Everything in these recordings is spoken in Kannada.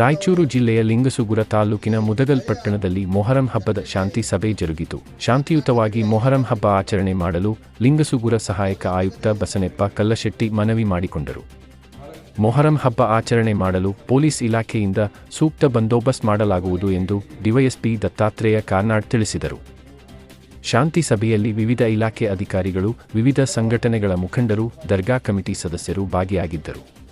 ರಾಯಚೂರು ಜಿಲ್ಲೆಯ ಲಿಂಗಸುಗುರ ತಾಲೂಕಿನ ಮುದಗಲ್ ಪಟ್ಟಣದಲ್ಲಿ ಮೊಹರಂ ಹಬ್ಬದ ಶಾಂತಿ ಸಭೆ ಜರುಗಿತು. ಶಾಂತಿಯುತವಾಗಿ ಮೊಹರಂ ಹಬ್ಬ ಆಚರಣೆ ಮಾಡಲು ಲಿಂಗಸುಗುರ ಸಹಾಯಕ ಆಯುಕ್ತ ಬಸನೆಪ್ಪ ಕಲ್ಲಶೆಟ್ಟಿ ಮನವಿ ಮಾಡಿಕೊಂಡರು. ಮೊಹರಂ ಹಬ್ಬ ಆಚರಣೆ ಮಾಡಲು ಪೊಲೀಸ್ ಇಲಾಖೆಯಿಂದ ಸೂಕ್ತ ಬಂದೋಬಸ್ತ್ ಮಾಡಲಾಗುವುದು ಎಂದು ಡಿವೈಎಸ್ಪಿ ದತ್ತಾತ್ರೇಯ ಕಾರ್ನಾಡ್ ತಿಳಿಸಿದರು. ಶಾಂತಿ ಸಭೆಯಲ್ಲಿ ವಿವಿಧ ಇಲಾಖೆ ಅಧಿಕಾರಿಗಳು, ವಿವಿಧ ಸಂಘಟನೆಗಳ ಮುಖಂಡರು, ದರ್ಗಾ ಕಮಿಟಿ ಸದಸ್ಯರು ಭಾಗಿಯಾಗಿದ್ದರು.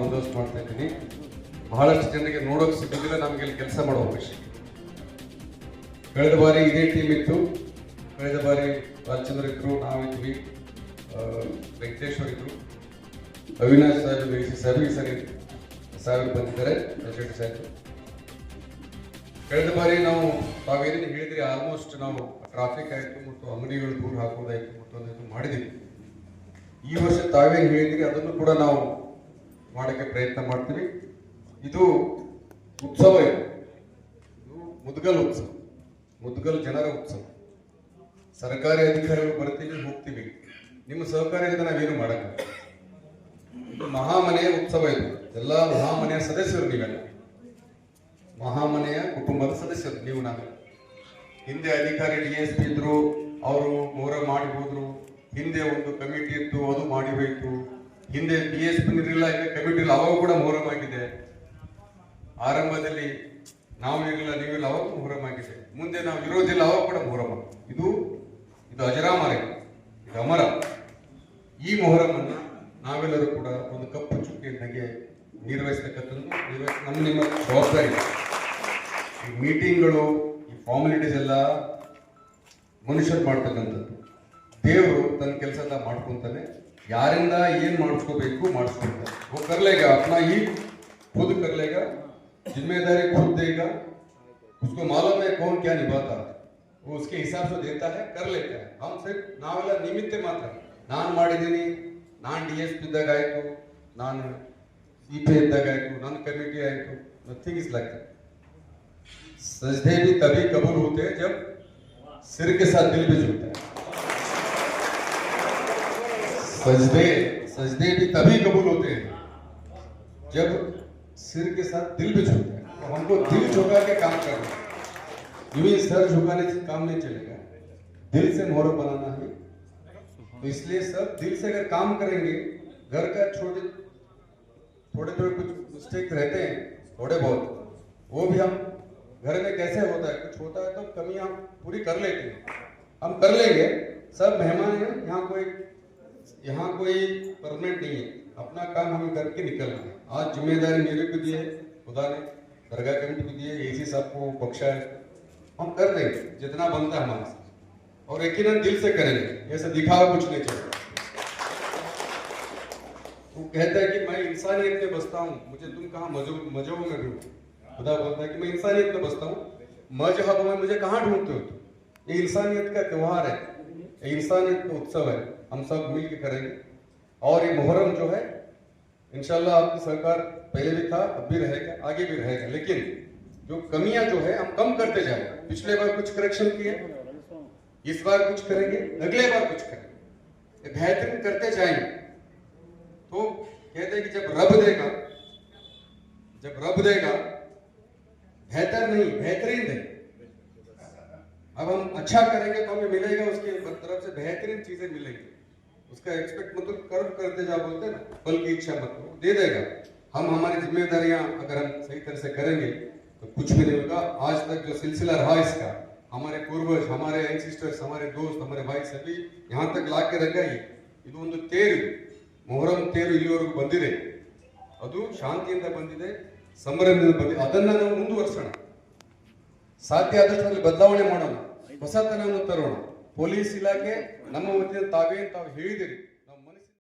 ಬಂದೋಬಸ್ತ್ ಮಾಡ್ತಾ ಇದ್ದೀನಿ. ಬಹಳಷ್ಟು ಜನರಿಗೆ ನೋಡೋಕೆ ಸಿಗೋದಿಲ್ಲ, ನಮಗೆ ಇಲ್ಲಿ ಕೆಲಸ ಮಾಡೋ ವಿಷಯ ಕಳೆದ ಬಾರಿ ಇದೇ ಟೀಮ್ ಇತ್ತು. ಕಳೆದ ಬಾರಿ ರಾಜಚಂದ್ರ ಇದ್ರು, ನಾವಿದ್ವಿ. ವೆಂಕಟೇಶ್ವರ್ ಇದ್ರು. ಅವಿನಾಶ್ ಸಾಹೇಬ್ ಸಾಹೇಬ್ ಈ ಸರಿ ಸಾಹೇಬ್ ಬಂದಿದ್ದಾರೆ ಸಾಹೇಬ್ ಕಳೆದ ಬಾರಿ ನಾವು ತಾವೇನೇನು ಹೇಳಿದ್ರಿ ಆಲ್ಮೋಸ್ಟ್ ನಾವು ಟ್ರಾಫಿಕ್ ಆಯಿತು ಮತ್ತು ಅಂಗಡಿಗಳು ದೂರ ಹಾಕೋದಾಯಿತು ಮತ್ತೊಂದಾಯಿತು ಮಾಡಿದ್ದೀವಿ ಈ ವರ್ಷ ತಾವೇನು ಹೇಳಿದ್ರಿ, ಅದನ್ನು ಕೂಡ ನಾವು ಮಾಡೋಕ್ಕೆ ಪ್ರಯತ್ನ ಮಾಡ್ತೀವಿ. ಇದು ಉತ್ಸವ ಇದು. ಮುದ್ಗಲ್ ಉತ್ಸವ. ಮುದ್ಗಲ್ ಜನರ ಉತ್ಸವ. ಸರ್ಕಾರಿ ಅಧಿಕಾರಿಗಳು ಬರ್ತೀವಿ, ಹೋಗ್ತೀವಿ. ನಿಮ್ಮ ಸಹಕಾರ ಇಲ್ಲದೆ ನಾವೇನು ಇದು ಮಹಾಮನೆಯ ಉತ್ಸವ ಇದು. ಎಲ್ಲ ಮಹಾಮನೆಯ ಸದಸ್ಯರು ನೀವೆಲ್ಲ. ಮಹಾಮನೆಯ ಕುಟುಂಬದ ಸದಸ್ಯರು, ನೀವು ನಾನು. ಹಿಂದೆ ಅಧಿಕಾರಿ ಡಿ ಎಸ್ ಪಿ ಇದ್ರು, ಅವರು ಮೋರ ಮಾಡಿ ಹೋದ್ರು, ಹಿಂದೆ ಒಂದು ಕಮಿಟಿ ಇತ್ತು, ಅದು ಮಾಡಿ ಹೋಯ್ತು. ಹಿಂದೆ ಡಿ ಎಸ್ ಪಿ ಇರಲಿಲ್ಲ ಈಗ ಕಮಿಟಿ ಇಲ್ಲ ಅವಾಗ ಕೂಡ ಮೊಹರಂ ಆರಂಭದಲ್ಲಿ ನಾವು ಇರಲಿಲ್ಲ ನೀವಿಲ್ಲ ಅವಾಗ ಮೊಹರಂ ಮುಂದೆ ನಾವು ಇರೋದಿಲ್ಲ, ಅವಾಗ ಕೂಡ ಮೊಹರಂ ಇದು ಇದು ಅಜರಾಮರ, ಇದು. ಅಮರ. ಈ ಮೊಹರಮನ್ನು ನಾವೆಲ್ಲರೂ ಕೂಡ ಒಂದು ಕಪ್ಪು ಚುಕ್ಕಿಯನ್ನಾಗೆ ನಿರ್ವಹಿಸ್ತಕ್ಕಂಥದ್ದು, ನಿರ್ವಹಿಸ ನಮ್ಮ ನಿಮ್ಮ ಜವಾಬ್ದಾರಿ. ಈ ಮೀಟಿಂಗ್ಗಳು ಈ ಫಾರ್ಮಾಲಿಟೀಸ್ ಎಲ್ಲ ಮನುಷ್ಯರು ಮಾಡ್ತಕ್ಕಂಥದ್ದು ದೇವರು ತನ್ನ ಕೆಲಸ ಎಲ್ಲ ಮಾಡ್ಕೊಂತಾನೆ ಯಾರಿಂದ ಏನ್ ಮಾಡಿಸ್ಕೋಬೇಕು ಮಾಡಿಸ್ಕೊಂತಾನೆ वो कर लेगा अपना ही खुद कर लेगा जिम्मेदारी खुद देगा उसको मालूम है कौन क्या निभाता है वो उसके हिसाब से देता है कर लेता है हम सिर्फ ನಾವೆಲ್ಲ ನಿಮಿತ್ತ ಮಾತ್ರ ನಾನು ಮಾಡಿದ್ದೀನಿ ನಾನು ಡಿ ಎಸ್ ಪಿ ಇದ್ದಾಗ ಆಯ್ತು ನಾನು ಸಿ ಪಿ ಇದ್ದಾಗ ಆಯ್ತು ನನ್ನ ಕಮಿಟಿ ಆಯ್ತು ನಥಿಂಗ್ ಇಸ್ ಲೈಕ್ सजदे भी तभी कबूल होते हैं जब सिर के साथ दिल भी जुड़ता है। सजदे सजदे भी तभी कबूल होते हैं जब सिर के साथ दिल भी जुड़ता है। तो हमको दिल झुका के काम करना है। यूँ सर झुकाने से काम नहीं चलेगा। दिल से मोहर बनाना है। तो इसलिए सब दिल से अगर काम करेंगे, घर का छोटे थोड़े थोड़े कुछ मिस्टेक रहते हैं, थोड़े बहुत, वो भी हम घर में कैसे होता है? कुछ होता है तो कमी हम पूरी कर लेते हैं। हम कर लेंगे, सब मेहमान हैं, यहाँ कोई यहाँ कोई परमानेंट नहीं है। अपना काम हमें करके निकलना है। आज ज़िम्मेदारी मेरे को दी है, खुदा ने, दरगाह कमेटी को दी है, एसी साहब को, बख्शा है। हम कर देंगे जितना बनता है हमारे से और यकीन दिल से करेंगे, ऐसे दिखावा कुछ नहीं चाहिए। वो कहता है कि मैं इंसानियत में बसता हूँ, मुझे तुम कहाँ मजो मजो में ढूंढो? खुदा बोलता है कि मैं इंसानियत में बसता हूँ। मज़हब में मुझे कहाँ ढूंढते हो ये इंसानियत का त्योहार है। ये इंसानियत का उत्सव है। हम सब मिल के करेंगे। और ये मुहर्रम जो है इनशाला आपकी सरकार पहले भी था, अब भी रहेगा, आगे भी रहेगा। लेकिन जो कमियाँ जो है, हम कम करते जाएँगे पिछले बार कुछ करेक्शन किए, इस बार कुछ करेंगे, अगले बार कुछ करेंगे। बेहतरीन करते जाएँगे। तो कहते हैं कि जब रब देगा, जब रब देगा बेहतर नहीं बेहतरीन दे अब हम अच्छा करेंगे तो हमें मिलेगा उसके तरफ से बेहतरीन चीजें मिलेंगी उसका एक्सपेक्ट मतलब कर्म करते जाओ बोलते हैं ना बल की इच्छा मत करो दे देगा हम हमारी जिम्मेदारियां अगर हम सही तरह से करेंगे तो कुछ भी नहीं होगा आज तक जो सिलसिला रहा इसका हमारे पूर्वज हमारे एंसिस्टर्स हमारे दोस्त हमारे भाई सभी यहाँ तक ला के रखा ಇದು ಒಂದು ತೇರು ಮೊಹರಂ ತೇರು ಇಲ್ಲಿವರೆಗೂ ಬಂದಿದೆ ಅದು ಶಾಂತಿಯಿಂದ ಬಂದಿದೆ ಸಂಭ್ರಮದಿಂದ ಬಗ್ಗೆ ಅದನ್ನ ನಾವು ಮುಂದುವರಿಸೋಣ. ಸಾಧ್ಯ ಆದಷ್ಟು ಬದಲಾವಣೆ ಮಾಡೋಣ. ಹೊಸತನವನ್ನು ತರೋಣ. ಪೊಲೀಸ್ ಇಲಾಖೆ ನಮ್ಮ ವತಿಯಿಂದ ತಾವೇನು ತಾವು ಹೇಳಿದಿರಿ.